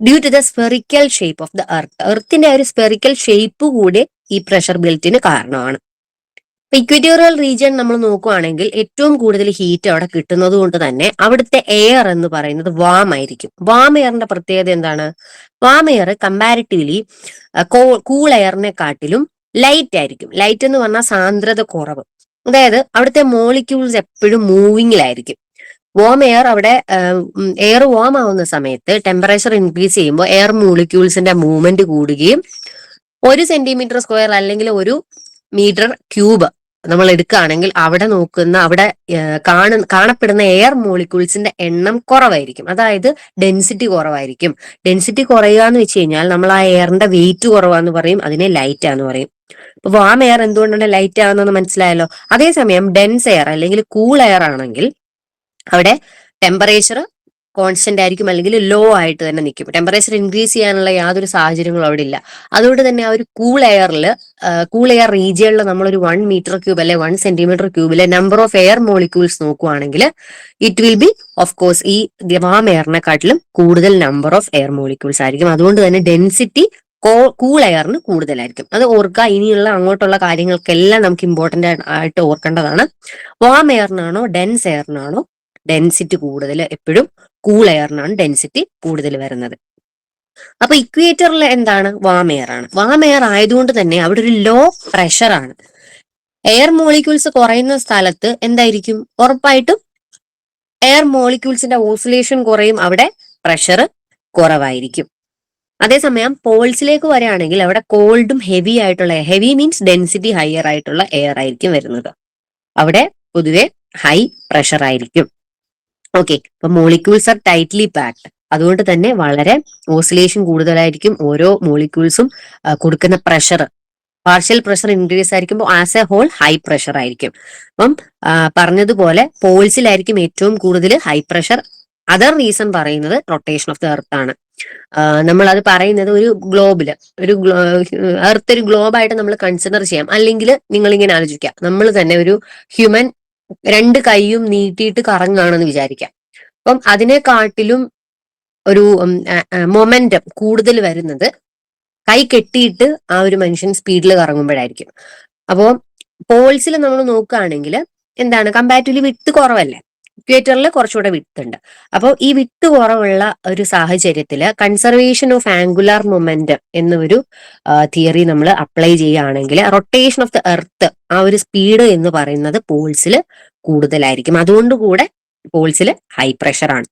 due to the spherical shape of the earth എർത്തിന്റെ ഒരു സ്പെറിക്കൽ ഷേപ്പ് കൂടി ഈ പ്രഷർ ബെൽറ്റിന് കാരണമാണ്. ഇക്വറ്റോറിയൽ റീജിയൻ നമ്മൾ നോക്കുവാണെങ്കിൽ ഏറ്റവും കൂടുതൽ ഹീറ്റ് അവിടെ കിട്ടുന്നത് കൊണ്ട് തന്നെ അവിടുത്തെ എയർ എന്ന് പറയുന്നത് വാം ആയിരിക്കും. വാം എയറിന്റെ പ്രത്യേകത എന്താണ്? വാം എയർ കമ്പാരിറ്റീവ്ലി കൂൾ എയറിനെക്കാട്ടിലും ലൈറ്റ് ആയിരിക്കും. ലൈറ്റ് എന്ന് പറഞ്ഞാൽ സാന്ദ്രത കുറവ്. അതായത് അവിടുത്തെ മോളിക്യൂൾസ് എപ്പോഴും മൂവിങ്ങിലായിരിക്കും വോം എയർ അവിടെ എയർ വോം ആവുന്ന സമയത്ത് ടെമ്പറേച്ചർ ഇൻക്രീസ് ചെയ്യുമ്പോൾ എയർ മോളിക്യൂൾസിന്റെ മൂവ്മെന്റ് കൂടുകയും ഒരു സെന്റിമീറ്റർ സ്ക്വയർ അല്ലെങ്കിൽ ഒരു മീറ്റർ ക്യൂബ് നമ്മൾ എടുക്കുകയാണെങ്കിൽ അവിടെ നോക്കുന്ന അവിടെ കാണ കാണപ്പെടുന്ന എയർ മോളിക്യൂൾസിന്റെ എണ്ണം കുറവായിരിക്കും. അതായത് ഡെൻസിറ്റി കുറവായിരിക്കും. ഡെൻസിറ്റി കുറയുക എന്ന് വെച്ച് കഴിഞ്ഞാൽ നമ്മൾ ആ എയറിന്റെ വെയിറ്റ് കുറവാന്ന് പറയും അതിനെ ലൈറ്റ് ആന്ന് പറയും. അപ്പൊ വാം എയർ എന്തുകൊണ്ടാണ് ലൈറ്റ് ആവുന്നതെന്ന് മനസ്സിലായല്ലോ? അതേസമയം ഡെൻസ് എയർ അല്ലെങ്കിൽ കൂൾ എയർ ആണെങ്കിൽ അവിടെ ടെമ്പറേച്ചർ കോൺസ്റ്റന്റ് ആയിരിക്കും അല്ലെങ്കിൽ ലോ ആയിട്ട് തന്നെ നിൽക്കും. ടെമ്പറേച്ചർ ഇൻക്രീസ് ചെയ്യാനുള്ള യാതൊരു സാഹചര്യങ്ങളും അവിടെ ഇല്ല. അതുകൊണ്ട് തന്നെ ആ ഒരു കൂൾ എയറിൽ കൂൾ എയർ റീജിയനിൽ നമ്മളൊരു വൺ മീറ്റർ ക്യൂബ് അല്ലെ വൺ സെന്റിമീറ്റർ ക്യൂബിലെ നമ്പർ ഓഫ് എയർ മോളിക്യൂൾസ് നോക്കുവാണെങ്കിൽ it will be of course ഈ വാം എയറിനെക്കാട്ടിലും കൂടുതൽ നമ്പർ ഓഫ് എയർ മോളിക്യൂൾസ് ആയിരിക്കും. അതുകൊണ്ട് തന്നെ ഡെൻസിറ്റി കൂൾ എയറിന് കൂടുതലായിരിക്കും. അത് ഓർക്കുക. ഇനിയുള്ള അങ്ങോട്ടുള്ള കാര്യങ്ങൾക്കെല്ലാം നമുക്ക് ഇമ്പോർട്ടന്റ് ആയിട്ട് ഓർക്കേണ്ടതാണ്. വാം എയറിനാണോ ഡെൻസ് എയറിനാണോ ഡെൻസിറ്റി കൂടുതൽ എപ്പോഴും കൂൾ എയറിനാണ് ഡെൻസിറ്റി കൂടുതൽ വരുന്നത്. അപ്പൊ ഇക്വേറ്ററിൽ എന്താണ്? വാം എയർ ആണ്. വാം എയർ ആയതുകൊണ്ട് തന്നെ അവിടെ ഒരു ലോ പ്രഷർ ആണ്. എയർ മോളിക്യൂൾസ് കുറയുന്ന സ്ഥലത്ത് എന്തായിരിക്കും? ഉറപ്പായിട്ടും എയർ മോളിക്യൂൾസിന്റെ ഓസിലേഷൻ കുറയും അവിടെ പ്രഷർ കുറവായിരിക്കും. അതേസമയം പോൾസിലേക്ക് വരികയാണെങ്കിൽ അവിടെ കോൾഡും ഹെവി ആയിട്ടുള്ള ഹെവി മീൻസ് ഡെൻസിറ്റി ഹയർ ആയിട്ടുള്ള എയർ ആയിരിക്കും വരുന്നത്. അവിടെ പൊതുവെ ഹൈ പ്രഷർ ആയിരിക്കും. ഓക്കെ അപ്പൊ മോളിക്യൂൾസ് ആർ ടൈറ്റ്ലി പാക്ഡ് അതുകൊണ്ട് തന്നെ വളരെ ഓസിലേഷൻ കൂടുതലായിരിക്കും ഓരോ മോളിക്യൂൾസും കൊടുക്കുന്ന പ്രഷർ പാർഷ്യൽ പ്രഷർ ഇൻക്രീസ് ആയിരിക്കുമ്പോൾ as a whole high pressure ആയിരിക്കും. അപ്പം പറഞ്ഞതുപോലെ പോൾസിലായിരിക്കും ഏറ്റവും കൂടുതൽ ഹൈ പ്രഷർ അതർ റീസൺ പറയുന്നത് റൊട്ടേഷൻ ഓഫ് ദ എർത്ത് ആണ്. നമ്മൾ അത് പറയുന്നത് ഒരു ഗ്ലോബിൽ ഒരു എർത്ത് ഒരു ഗ്ലോബായിട്ട് നമ്മൾ കൺസിഡർ ചെയ്യാം. അല്ലെങ്കിൽ നിങ്ങൾ ഇങ്ങനെ ആലോചിക്കാം. നമ്മൾ തന്നെ ഒരു ഹ്യൂമൻ രണ്ട് കൈയും നീട്ടിയിട്ട് കറങ്ങുകയാണെന്ന് വിചാരിക്കാം. അപ്പം അതിനെക്കാട്ടിലും ഒരു മൊമെന്റം കൂടുതൽ വരുന്നത് കൈ കെട്ടിയിട്ട് ആ ഒരു മനുഷ്യൻ സ്പീഡിൽ കറങ്ങുമ്പോഴായിരിക്കും. അപ്പോൾ പോൾസിൽ നമ്മൾ നോക്കുകയാണെങ്കിൽ എന്താണ് കമ്പാരിറ്റീവ്ലി വിട്ട് കുറവല്ലേ? ഇക്വേറ്ററിൽ കുറച്ചുകൂടെ വിട്ടുണ്ട്. അപ്പോൾ ഈ വിട്ട് കുറവുള്ള ഒരു സാഹചര്യത്തിൽ കൺസർവേഷൻ ഓഫ് ആംഗുലാർ മൊമെന്റ് എന്നൊരു തിയറി നമ്മൾ അപ്ലൈ ചെയ്യുകയാണെങ്കിൽ റൊട്ടേഷൻ ഓഫ് ദ എർത്ത് ആ ഒരു സ്പീഡ് എന്ന് പറയുന്നത് പോൾസിൽ കൂടുതലായിരിക്കും. അതുകൊണ്ട് കൂടെ പോൾസിൽ ഹൈ പ്രഷർ ആണ്.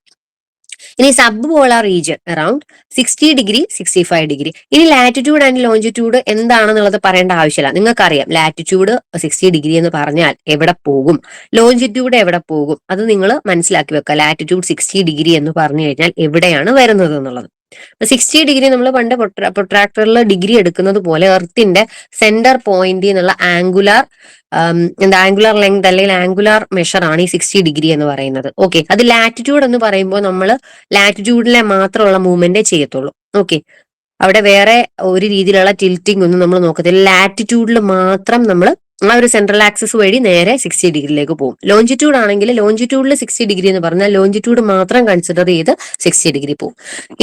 ഇനി sub polar region around sixty degree sixty five degree ഇനി ലാറ്റിറ്റ്യൂഡ് ആൻഡ് ലോഞ്ചിറ്റ്യൂഡ് എന്താണെന്നുള്ളത് പറയേണ്ട ആവശ്യമില്ല. നിങ്ങൾക്കറിയാം ലാറ്റിറ്റ്യൂഡ് സിക്സ്റ്റി ഡിഗ്രി എന്ന് പറഞ്ഞാൽ എവിടെ പോകും? ലോഞ്ചിറ്റ്യൂഡ് എവിടെ പോകും? അത് നിങ്ങൾ മനസ്സിലാക്കി വെക്കുക. ലാറ്റിറ്റ്യൂഡ് സിക്സ്റ്റി ഡിഗ്രി എന്ന് പറഞ്ഞു കഴിഞ്ഞാൽ എവിടെയാണ് വരുന്നത് എന്നുള്ളത്. സിക്സ്റ്റി ഡിഗ്രി നമ്മൾ പണ്ട് പ്രൊട്രാക്ടറിൽ ഡിഗ്രി എടുക്കുന്നത് പോലെ എർത്തിന്റെ സെന്റർ പോയിന്റ് എന്നുള്ള ആംഗുലാർ എന്താ ആംഗുലാർ ലെങ്ത് അല്ലെങ്കിൽ ആംഗുലാർ മെഷർ ആണ് ഈ സിക്സ്റ്റി ഡിഗ്രി എന്ന് പറയുന്നത്. ഓക്കെ അത് ലാറ്റിറ്റ്യൂഡ് എന്ന് പറയുമ്പോൾ നമ്മൾ ലാറ്റിറ്റ്യൂഡിലെ മാത്രമുള്ള മൂവ്മെന്റേ ചെയ്യത്തുള്ളൂ. ഓക്കെ അവിടെ വേറെ ഒരു രീതിയിലുള്ള ടിൽറ്റിംഗ് ഒന്നും നമ്മൾ നോക്കത്തില്ല. ലാറ്റിറ്റ്യൂഡിൽ മാത്രം നമ്മൾ ആ ഒരു സെൻട്രൽ ആക്സസ് വഴി നേരെ സിക്സ്റ്റി ഡിഗ്രിയിലേക്ക് പോകും. ലോഞ്ചിറ്റ്യൂഡ് ആണെങ്കിൽ ലോഞ്ചിറ്റ്യൂഡിൽ സിക്സ്റ്റി ഡിഗ്രി എന്ന് പറഞ്ഞാൽ ലോഞ്ചിറ്റ്യൂഡ് മാത്രം കൺസിഡർ ചെയ്ത് സിക്സ്റ്റി ഡിഗ്രി പോകും.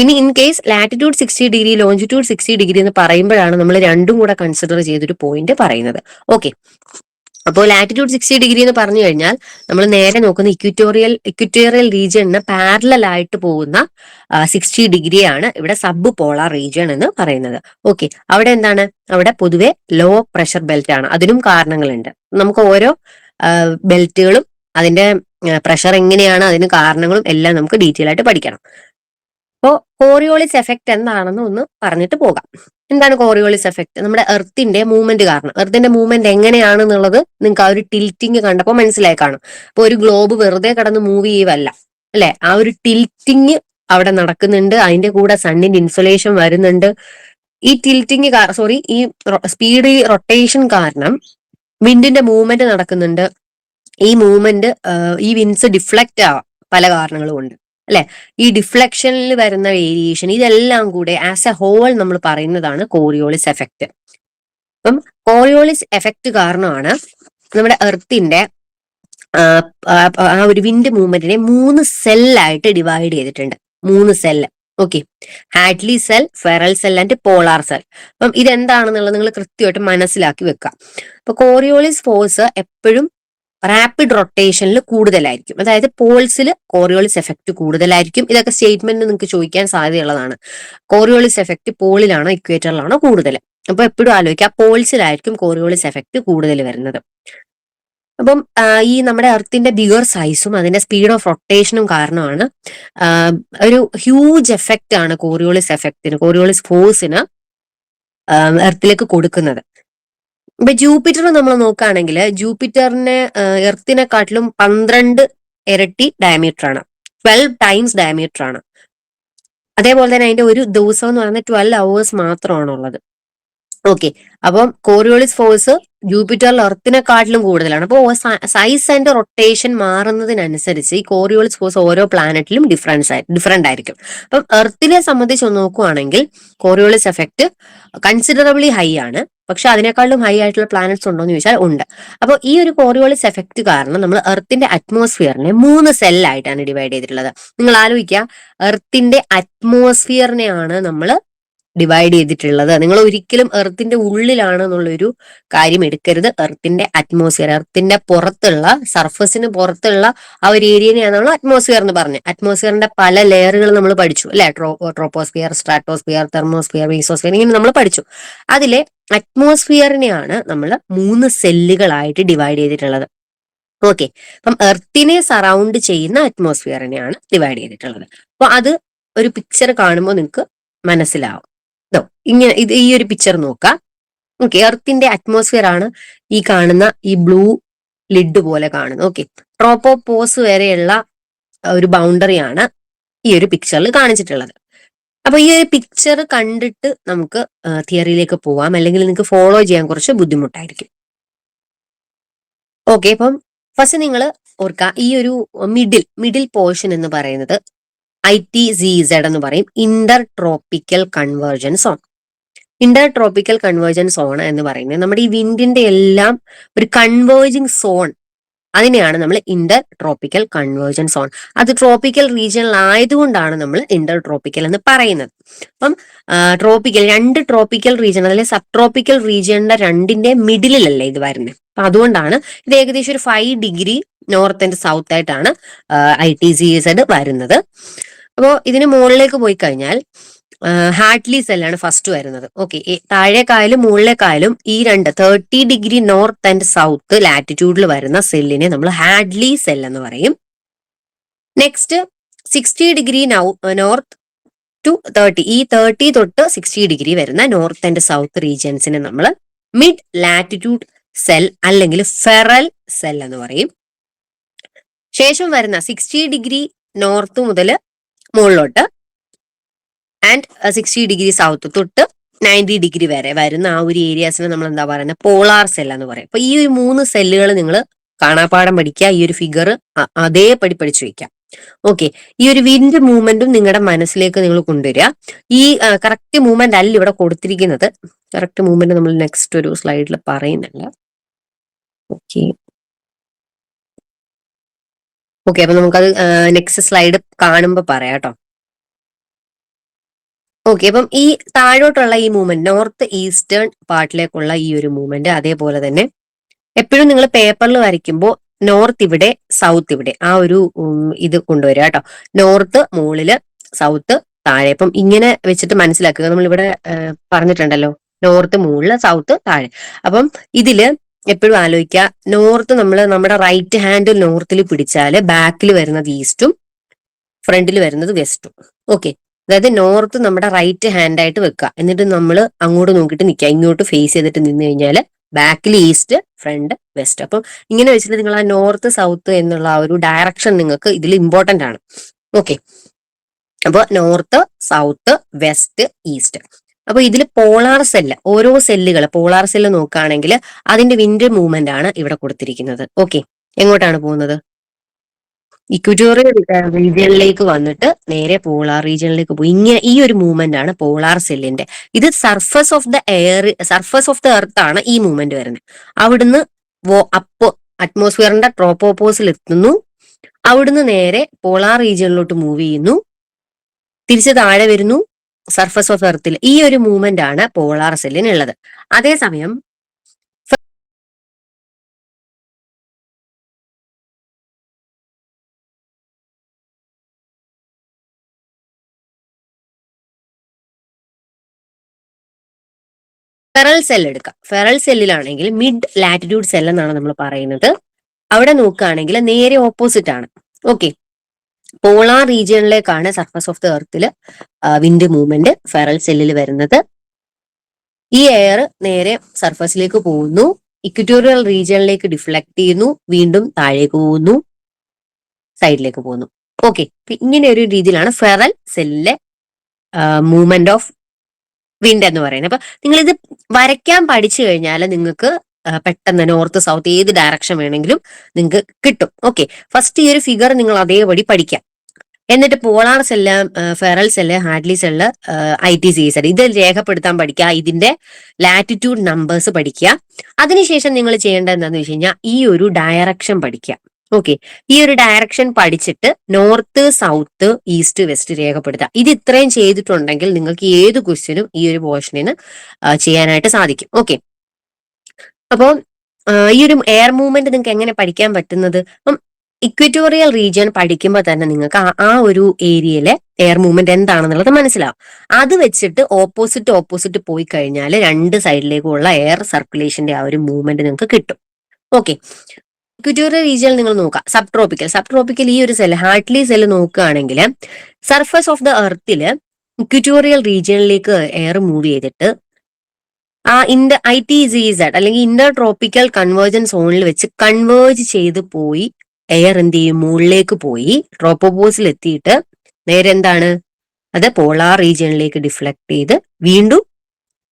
ഇനി in case latitude sixty degree longitude sixty degree എന്ന് പറയുമ്പോഴാണ് നമ്മൾ രണ്ടും കൂടെ കൺസിഡർ ചെയ്തൊരു പോയിന്റ് പറയുന്നത്. ഓക്കെ അപ്പോൾ ലാറ്റിറ്റ്യൂഡ് സിക്സ്റ്റി ഡിഗ്രി എന്ന് പറഞ്ഞു കഴിഞ്ഞാൽ നമ്മൾ നേരെ നോക്കുന്ന ഇക്വിറ്റോറിയൽ ഇക്വിറ്റോറിയൽ റീജിയണിന് പാരലൽ ആയിട്ട് പോകുന്ന സിക്സ്റ്റി ഡിഗ്രിയാണ് ഇവിടെ സബ് പോളാർ റീജിയൺ എന്ന് പറയുന്നത്. ഓക്കെ അവിടെ എന്താണ്? അവിടെ പൊതുവെ ലോ പ്രഷർ ബെൽറ്റ് ആണ്. അതിനും കാരണങ്ങളുണ്ട്. നമുക്ക് ഓരോ ബെൽറ്റുകളും അതിന്റെ പ്രഷർ എങ്ങനെയാണ് അതിന് കാരണങ്ങളും എല്ലാം നമുക്ക് ഡീറ്റെയിൽ ആയിട്ട് പഠിക്കണം. അപ്പോൾ കോറിയോളിസ് എഫക്റ്റ് എന്താണെന്ന് ഒന്ന് പറഞ്ഞിട്ട് പോകാം. എന്താണ് കോറിയോളിസ് എഫക്ട് നമ്മുടെ എർത്തിന്റെ മൂവ്മെന്റ് കാരണം. എർത്തിന്റെ മൂവ്മെന്റ് എങ്ങനെയാണെന്നുള്ളത് നിങ്ങൾക്ക് ആ ഒരു ടിൽറ്റിങ് കണ്ടപ്പോൾ മനസ്സിലായി കാണും. അപ്പൊ ഒരു ഗ്ലോബ് വെറുതെ കടന്ന് മൂവ് ചെയ്യുവല്ല. അല്ലെ? ആ ഒരു ടിൽറ്റിങ് അവിടെ നടക്കുന്നുണ്ട്. അതിന്റെ കൂടെ സണ്ണിന്റെ ഇൻസുലേഷൻ വരുന്നുണ്ട്. ഈ ടിൽറ്റിങ് സോറി ഈ സ്പീഡ് റൊട്ടേഷൻ കാരണം വിൻഡിന്റെ മൂവ്മെന്റ് നടക്കുന്നുണ്ട്. ഈ മൂവ്മെന്റ് ഈ വിൻസ് ഡിഫ്ലക്റ്റ് ആവാം പല കാരണങ്ങളും ഉണ്ട്. അല്ലെ? ഈ ഡിഫ്ലക്ഷനിൽ വരുന്ന വേരിയേഷൻ ഇതെല്ലാം കൂടെ ആസ് എ ഹോൾ നമ്മൾ പറയുന്നതാണ് കോറിയോളിസ് എഫക്റ്റ് അപ്പം കോറിയോളിസ് എഫക്റ്റ് കാരണമാണ് നമ്മുടെ എർത്തിന്റെ ആ ഒരു വിൻഡ് മൂവ്മെന്റിനെ മൂന്ന് സെല്ലായിട്ട് ഡിവൈഡ് ചെയ്തിട്ടുണ്ട്. മൂന്ന് cell okay Hadley cell Ferrel cell and polar cell അപ്പം ഇതെന്താണെന്നുള്ളത് നിങ്ങൾ കൃത്യമായിട്ട് മനസ്സിലാക്കി വെക്കുക. അപ്പൊ കോറിയോളിസ് ഫോഴ്സ് എപ്പോഴും റാപ്പിഡ് റൊട്ടേഷനിൽ കൂടുതലായിരിക്കും. അതായത് പോൾസിൽ കോറിയോളിസ് എഫക്റ്റ് കൂടുതലായിരിക്കും. ഇതൊക്കെ സ്റ്റേറ്റ്മെന്റ് നിങ്ങൾക്ക് ചോദിക്കാൻ സാധ്യതയുള്ളതാണ്. കോറിയോളിസ് എഫക്റ്റ് പോളിലാണോ ഇക്വേറ്ററിലാണോ കൂടുതൽ അപ്പൊ എപ്പോഴും ആലോചിക്കുക. പോൾസിലായിരിക്കും കോറിയോളിസ് എഫക്റ്റ് കൂടുതൽ വരുന്നത്. അപ്പം ഈ നമ്മുടെ എർത്തിന്റെ ബിഗർ സൈസും അതിന്റെ സ്പീഡ് ഓഫ് റൊട്ടേഷനും കാരണമാണ് ഒരു ഹ്യൂജ് എഫക്റ്റ് ആണ് കോറിയോളിസ് എഫക്റ്റിന് കോറിയോളിസ് ഫോഴ്സിന് എർത്തിലേക്ക് കൊടുക്കുന്നത്. ഇപ്പൊ ജൂപ്പിറ്റർ നമ്മൾ നോക്കുകയാണെങ്കിൽ ജൂപ്പിറ്ററിന് എർത്തിനെക്കാട്ടിലും പന്ത്രണ്ട് ഇരട്ടി ഡയമീറ്റർ ആണ് ട്വൽവ് ടൈംസ് ഡയമീറ്റർ ആണ് അതേപോലെ തന്നെ അതിന്റെ ഒരു ദിവസം എന്ന് പറയുന്നത് ട്വൽവ് അവേഴ്സ് മാത്രമാണ് ഉള്ളത് ഓക്കെ. അപ്പം കോറിയോളിസ് ഫോഴ്സ് ജൂപ്പിറ്ററിൽ എർത്തിനെക്കാട്ടിലും കൂടുതലാണ്. അപ്പോൾ സൈസ് ആൻഡ് റൊട്ടേഷൻ മാറുന്നതിനനുസരിച്ച് ഈ കോറിയോളിസ് ഫോഴ്സ് ഓരോ പ്ലാനറ്റിലും ഡിഫറൻസ് ഡിഫറെന്റ് ആയിരിക്കും. അപ്പം എർത്തിനെ സംബന്ധിച്ച് നോക്കുവാണെങ്കിൽ കോറിയോളിസ് എഫക്ട് കൺസിഡറബിളി ഹൈ ആണ്. പക്ഷെ അതിനേക്കാളും ഹൈ ആയിട്ടുള്ള പ്ലാനറ്റ്സ് ഉണ്ടോ എന്ന് ചോദിച്ചാൽ ഉണ്ട്. അപ്പോൾ ഈ ഒരു കോറിയോളിസ് എഫക്ട് കാരണം നമ്മൾ എർത്തിന്റെ അറ്റ്മോസ്ഫിയറിനെ മൂന്ന് സെല്ലായിട്ടാണ് ഡിവൈഡ് ചെയ്തിട്ടുള്ളത്. നിങ്ങൾ ആലോചിക്കുക എർത്തിന്റെ അറ്റ്മോസ്ഫിയറിനെയാണ് നമ്മൾ ഡിവൈഡ് ചെയ്തിട്ടുള്ളത്. നിങ്ങൾ ഒരിക്കലും എർത്തിന്റെ ഉള്ളിലാണ് എന്നുള്ളൊരു കാര്യം എടുക്കരുത്. എർത്തിന്റെ അറ്റ്മോസ്ഫിയർ എർത്തിന്റെ പുറത്തുള്ള സർഫസിന് പുറത്തുള്ള ആ ഒരു ഏരിയനെയാണ് നമ്മൾ അറ്റ്മോസ്ഫിയർ എന്ന് പറഞ്ഞത് അറ്റ്മോസ്ഫിയറിന്റെ പല ലെയറുകൾ നമ്മൾ പഠിച്ചു. അല്ലെ? ട്രോ ട്രോപ്പോസ്ഫിയർ സ്ട്രാറ്റോസ്ഫിയർ തെർമോസ്ഫിയർ മീസോസ്ഫിയർ ഇങ്ങനെ നമ്മൾ പഠിച്ചു. അതിലെ അറ്റ്മോസ്ഫിയറിനെയാണ് നമ്മൾ മൂന്ന് സെല്ലുകളായിട്ട് ഡിവൈഡ് ചെയ്തിട്ടുള്ളത്. ഓക്കെ അപ്പം എർത്തിനെ സറൗണ്ട് ചെയ്യുന്ന അറ്റ്മോസ്ഫിയറിനെയാണ് ഡിവൈഡ് ചെയ്തിട്ടുള്ളത്. അപ്പൊ അത് ഒരു പിക്ചർ കാണുമ്പോൾ നിങ്ങൾക്ക് മനസ്സിലാവും. ഇങ്ങനെ ഇത് ഈ ഒരു പിക്ചർ നോക്കാം. ഓക്കെ എർത്തിന്റെ അറ്റ്മോസ്ഫിയർ ആണ് ഈ കാണുന്ന ഈ ബ്ലൂ ലിഡ് പോലെ കാണുന്നത്. ഓക്കെ ട്രോപ്പോപോസ് വരെയുള്ള ഒരു ബൗണ്ടറിയാണ് ഈ ഒരു പിക്ചറിൽ കാണിച്ചിട്ടുള്ളത്. അപ്പൊ ഈ ഒരു പിക്ചർ കണ്ടിട്ട് നമുക്ക് തിയറിയിലേക്ക് പോവാം. അല്ലെങ്കിൽ നിങ്ങൾക്ക് ഫോളോ ചെയ്യാൻ കുറച്ച് ബുദ്ധിമുട്ടായിരിക്കും. ഓക്കെ അപ്പം ഫസ്റ്റ് നിങ്ങൾ ഓർക്കുക ഈ ഒരു മിഡിൽ മിഡിൽ പോർഷൻ എന്ന് പറയുന്നത് ഐ ടി സി സെഡ് എന്ന് പറയും. Inter tropical convergence zone inter tropical convergence zone എന്ന് പറയുന്നത് നമ്മുടെ ഈ വിൻഡിന്റെ എല്ലാം ഒരു കൺവേർജിങ് സോൺ അതിനെയാണ് നമ്മൾ ഇന്റർ ട്രോപ്പിക്കൽ കൺവേർജൻ സോൺ അത് ട്രോപ്പിക്കൽ റീജിയനിൽ ആയതുകൊണ്ടാണ് നമ്മൾ ഇന്റർ ട്രോപ്പിക്കൽ എന്ന് പറയുന്നത്. അപ്പം ട്രോപ്പിക്കൽ രണ്ട് ട്രോപ്പിക്കൽ റീജിയൻ അല്ലെങ്കിൽ സബ് ട്രോപ്പിക്കൽ റീജിയണിന്റെ രണ്ടിന്റെ മിഡിലല്ലേ ഇത് വരുന്നത് അപ്പൊ അതുകൊണ്ടാണ് ഇത് ഏകദേശം ഒരു five degree north and south ആയിട്ടാണ് ഐ ടി സി എസ് വരുന്നത്. അപ്പോൾ ഇതിന് മുകളിലേക്ക് പോയി കഴിഞ്ഞാൽ ഹാർട്ട്ലി സെല്ലാണ് ഫസ്റ്റ് വരുന്നത്. ഓക്കെ താഴേക്കായാലും മുകളിലേക്കായാലും ഈ രണ്ട് thirty degree north and south ലാറ്റിറ്റ്യൂഡിൽ വരുന്ന സെല്ലിനെ നമ്മൾ ഹാഡ്ലി സെൽ എന്ന് പറയും. Next sixty degree north to thirty ഈ തേർട്ടി തൊട്ട് സിക്സ്റ്റി ഡിഗ്രി വരുന്ന നോർത്ത് ആൻഡ് സൗത്ത് റീജിയൻസിനെ നമ്മൾ മിഡ് ലാറ്റിറ്റ്യൂഡ് സെൽ അല്ലെങ്കിൽ ഫെറൽ സെൽ എന്ന് പറയും. ശേഷം വരുന്ന സിക്സ്റ്റി ഡിഗ്രി നോർത്ത് മുതൽ മുകളിലോട്ട് ആൻഡ് സിക്സ്റ്റി ഡിഗ്രി സൗത്ത് തൊട്ട് നയന്റി ഡിഗ്രി വരെ വരുന്ന ആ ഒരു ഏരിയാസിനെ നമ്മൾ എന്താ പറയുന്നത് പോളാർ സെൽ എന്ന് പറയും. അപ്പൊ ഈ ഒരു മൂന്ന് സെല്ലുകൾ നിങ്ങൾ കാണാപ്പാടം പഠിക്കുക ഈ ഒരു ഫിഗർ അതേപടി പഠിച്ചു വെക്കാം ഓക്കെ ഈ ഒരു വിൻഡ് മൂവ്മെന്റും നിങ്ങളുടെ മനസ്സിലേക്ക് നിങ്ങൾ കൊണ്ടുവരിക. ഈ കറക്റ്റ് മൂവ്മെന്റ് അല്ല ഇവിടെ കൊടുത്തിരിക്കുന്നത്. കറക്റ്റ് മൂവ്മെന്റ് നമ്മൾ നെക്സ്റ്റ് ഒരു സ്ലൈഡിൽ പറയുന്നില്ല. ഓക്കെ ഓക്കെ അപ്പൊ നമുക്കത് നെക്സ്റ്റ് സ്ലൈഡ് കാണുമ്പോൾ പറയാം കേട്ടോ. ഓക്കെ അപ്പം ഈ താഴോട്ടുള്ള ഈ മൂവ്മെന്റ് നോർത്ത് ഈസ്റ്റേൺ പാർട്ടിലേക്കുള്ള ഈ ഒരു മൂവ്മെന്റ് അതേപോലെ തന്നെ എപ്പോഴും നിങ്ങൾ പേപ്പറിൽ വരയ്ക്കുമ്പോൾ നോർത്ത് ഇവിടെ സൗത്ത് ഇവിടെ ആ ഒരു ഇത് കൊണ്ടുവരിക കേട്ടോ. നോർത്ത് മുകളിൽ സൗത്ത് താഴെ. അപ്പം ഇങ്ങനെ വെച്ചിട്ട് മനസ്സിലാക്കുക. നമ്മൾ ഇവിടെ പറഞ്ഞിട്ടുണ്ടല്ലോ. നോർത്ത് മുകളിൽ സൗത്ത് താഴെ. അപ്പം ഇതിൽ എപ്പോഴും ആലോചിക്കുക. നോർത്ത് നമ്മൾ നമ്മുടെ റൈറ്റ് ഹാൻഡ് നോർത്തിൽ പിടിച്ചാൽ ബാക്കിൽ വരുന്നത് ഈസ്റ്റും ഫ്രണ്ടിൽ വരുന്നത് വെസ്റ്റും ഓക്കെ അതായത് നോർത്ത് നമ്മുടെ റൈറ്റ് ഹാൻഡ് ആയിട്ട് വെക്കുക. എന്നിട്ട് നമ്മൾ അങ്ങോട്ട് നോക്കിയിട്ട് നിൽക്കുക. ഇങ്ങോട്ട് ഫേസ് ചെയ്തിട്ട് നിന്ന് കഴിഞ്ഞാൽ ബാക്കിൽ ഈസ്റ്റ് ഫ്രണ്ട് വെസ്റ്റ് അപ്പം ഇങ്ങനെ വെച്ചിട്ട് നിങ്ങൾ ആ നോർത്ത് സൗത്ത് എന്നുള്ള ആ ഒരു ഡയറക്ഷൻ നിങ്ങൾക്ക് ഇതിൽ ഇമ്പോർട്ടന്റ് ആണ്. ഓക്കെ അപ്പോൾ നോർത്ത് സൗത്ത് വെസ്റ്റ് ഈസ്റ്റ് അപ്പൊ ഇതിൽ പോളാർ സെല്ല് ഓരോ സെല്ലുകൾ പോളാർ സെല്ല് നോക്കുകയാണെങ്കിൽ അതിന്റെ വിൻഡ് മൂവ്മെന്റ് ആണ് ഇവിടെ കൊടുത്തിരിക്കുന്നത്. ഓക്കെ എങ്ങോട്ടാണ് പോകുന്നത്? ഇക്വറ്റോറിയൽ റീജിയനിലേക്ക് വന്നിട്ട് നേരെ പോളാർ റീജിയനിലേക്ക് പോയി. ഇങ്ങനെ ഈ ഒരു മൂവ്മെന്റ് ആണ് പോളാർ സെല്ലിന്റെ ഇത് surface of the air surface of the earth ആണ് ഈ മൂവ്മെന്റ് വരുന്നത്. അവിടുന്ന് അപ്പോ അറ്റ്മോസ്ഫിയറിന്റെ ട്രോപ്പോപ്പോസിൽ എത്തുന്നു. അവിടുന്ന് നേരെ പോളാർ റീജിയനിലോട്ട് മൂവ് ചെയ്യുന്നു. തിരിച്ച് താഴെ വരുന്നു. സർഫസ് ഓഫ് എർത്തിൽ ഈ ഒരു മൂവ്മെന്റ് ആണ് പോളാർ സെല്ലിനുള്ളത് അതേസമയം ഫെറൽ സെൽ എടുക്കാം. ഫെറൽ സെല്ലിലാണെങ്കിൽ മിഡ് ലാറ്റിറ്റ്യൂഡ് സെൽ എന്നാണ് നമ്മൾ പറയുന്നത്. അവിടെ നോക്കുകയാണെങ്കിൽ നേരെ ഓപ്പോസിറ്റ് ആണ്. ഓക്കെ പോളാർ റീജിയണിലേക്കാണ് സർഫസ് ഓഫ് ദ എർത്തിൽ വിൻഡ് മൂവ്മെന്റ് ഫെറൽ സെല്ലിൽ വരുന്നത്. ഈ എയർ നേരെ സർഫസിലേക്ക് പോകുന്നു. ഇക്വറ്റോറിയൽ റീജിയണിലേക്ക് ഡിഫ്ലക്ട് ചെയ്യുന്നു. വീണ്ടും താഴേക്ക് പോകുന്നു. സൈഡിലേക്ക് പോകുന്നു. ഓക്കെ ഇങ്ങനെ ഒരു രീതിയിലാണ് ഫെറൽ സെല്ലിലെ മൂവ്മെന്റ് ഓഫ് വിൻഡ് എന്ന് പറയുന്നത്. അപ്പൊ നിങ്ങൾ ഇത് വരയ്ക്കാൻ പഠിച്ചു കഴിഞ്ഞാൽ നിങ്ങൾക്ക് പെട്ടെന്ന് നോർത്ത് സൗത്ത് ഏത് ഡയറക്ഷൻ വേണമെങ്കിലും നിങ്ങൾക്ക് കിട്ടും. ഓക്കെ. ഫസ്റ്റ് ഈ ഒരു ഫിഗർ നിങ്ങൾ അതേപടി പഠിക്കാം. എന്നിട്ട് polar cell Ferrel cell Hadley cell I T C cell ഇത് രേഖപ്പെടുത്താൻ പഠിക്കുക. ഇതിന്റെ ലാറ്റിറ്റ്യൂഡ് നമ്പേഴ്സ് പഠിക്കുക. അതിനുശേഷം നിങ്ങൾ ചെയ്യേണ്ടത് എന്താണെന്ന് വെച്ച് കഴിഞ്ഞാൽ ഈ ഒരു ഡയറക്ഷൻ പഠിക്കുക. ഓക്കെ ഈ ഒരു ഡയറക്ഷൻ പഠിച്ചിട്ട് നോർത്ത് സൗത്ത് ഈസ്റ്റ് വെസ്റ്റ് രേഖപ്പെടുത്തുക. ഇത് ഇത്രയും ചെയ്തിട്ടുണ്ടെങ്കിൽ നിങ്ങൾക്ക് ഏത് ക്വസ്റ്റ്യനും ഈ ഒരു പോർഷനിന് ചെയ്യാനായിട്ട് സാധിക്കും. ഓക്കെ അപ്പോൾ ഈ ഒരു എയർ മൂവ്മെന്റ് നിങ്ങൾക്ക് എങ്ങനെ പഠിക്കാൻ പറ്റുന്നത്? അപ്പം ഇക്വറ്റോറിയൽ റീജിയൻ പഠിക്കുമ്പോൾ തന്നെ നിങ്ങൾക്ക് ആ ഒരു ഏരിയയിലെ എയർ മൂവ്മെന്റ് എന്താണെന്നുള്ളത് മനസ്സിലാവും. അത് വെച്ചിട്ട് ഓപ്പോസിറ്റ് ഓപ്പോസിറ്റ് പോയി കഴിഞ്ഞാൽ രണ്ട് സൈഡിലേക്കുള്ള എയർ സർക്കുലേഷന്റെ ആ ഒരു മൂവ്മെന്റ് നിങ്ങൾക്ക് കിട്ടും. ഓക്കെ ഇക്വറ്റോറിയൽ റീജിയൻ നിങ്ങൾ നോക്കുക. സബ് ട്രോപ്പിക്കൽ സബ് ട്രോപ്പിക്കൽ ഈ ഒരു സെല്ല് ഹാർട്ട്ലി സെല്ല് നോക്കുകയാണെങ്കിൽ സർഫസ് ഓഫ് ദ എർത്തിൽ ഇക്വിറ്റോറിയൽ റീജിയനിലേക്ക് എയർ മൂവ് ചെയ്തിട്ട് ആ inter I T C Z അല്ലെങ്കിൽ ഇന്റർ ട്രോപ്പിക്കൽ കൺവേർജൻ സോണിൽ വെച്ച് കൺവേർജ് ചെയ്ത് പോയി എയർ എന്ത് ചെയ്യും? മുകളിലേക്ക് പോയി ട്രോപ്പോപോസിൽ എത്തിയിട്ട് നേരെ എന്താണ്? അത് പോളാർ റീജിയനിലേക്ക് ഡിഫ്ലക്ട് ചെയ്ത് വീണ്ടും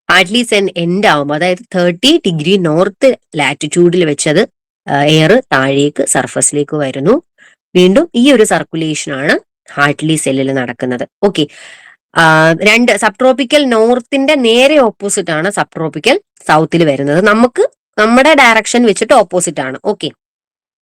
അറ്റ്ലീസ്റ്റ് എൻ എൻഡ് ആവുമ്പോൾ അതായത് തേർട്ടി ഡിഗ്രി നോർത്ത് ലാറ്റിറ്റ്യൂഡിൽ വെച്ചത് എയർ താഴേക്ക് സർഫസിലേക്ക് വരുന്നു. വീണ്ടും ഈ ഒരു സർക്കുലേഷൻ ആണ് ഹാർട്ട്ലി സെല്ലിൽ നടക്കുന്നത്. ഓക്കെ രണ്ട് സബ് ട്രോപ്പിക്കൽ നോർത്തിന്റെ നേരെ ഓപ്പോസിറ്റ് ആണ് സബ് ട്രോപ്പിക്കൽ സൗത്തിൽ വരുന്നത്. നമുക്ക് നമ്മുടെ ഡയറക്ഷൻ വെച്ചിട്ട് ഓപ്പോസിറ്റ് ആണ്. ഓക്കെ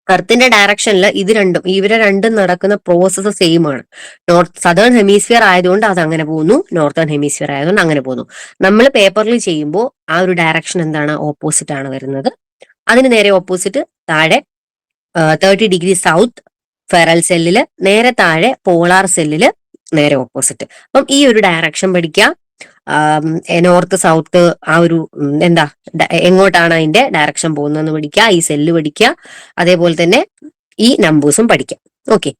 എർത്തിന്റെ ഡയറക്ഷനിൽ ഇത് രണ്ടും ഇവരെ രണ്ടും നടക്കുന്ന പ്രോസസ്സ് സെയിം ആണ്. നോർത്ത് സദേൺ ഹെമീസ്ഫിയർ ആയതുകൊണ്ട് അത് അങ്ങനെ പോകുന്നു. നോർത്തേൺ ഹെമീസ്ഫിയർ ആയതുകൊണ്ട് അങ്ങനെ പോകുന്നു. നമ്മൾ പേപ്പറിൽ ചെയ്യുമ്പോൾ ആ ഒരു ഡയറക്ഷൻ എന്താണ്? ഓപ്പോസിറ്റ് ആണ് വരുന്നത്. അതിന് നേരെ ഓപ്പോസിറ്റ് താഴെ തേർട്ടി ഡിഗ്രി സൗത്ത് ഫെറൽ സെല്ലിൽ നേരെ താഴെ പോളാർ സെല്ലിൽ നേരെ ഓപ്പോസിറ്റ് അപ്പം ഈ ഒരു ഡയറക്ഷൻ പഠിക്കുക നോർത്ത് സൗത്ത് ആ ഒരു എന്താ എങ്ങോട്ടാണ് അതിന്റെ ഡയറക്ഷൻ പോകുന്നതെന്ന് പഠിക്കുക ഈ സെല്ല് പഠിക്കുക അതേപോലെ തന്നെ ഈ നമ്പേഴ്സും പഠിക്കാം. ഓക്കെ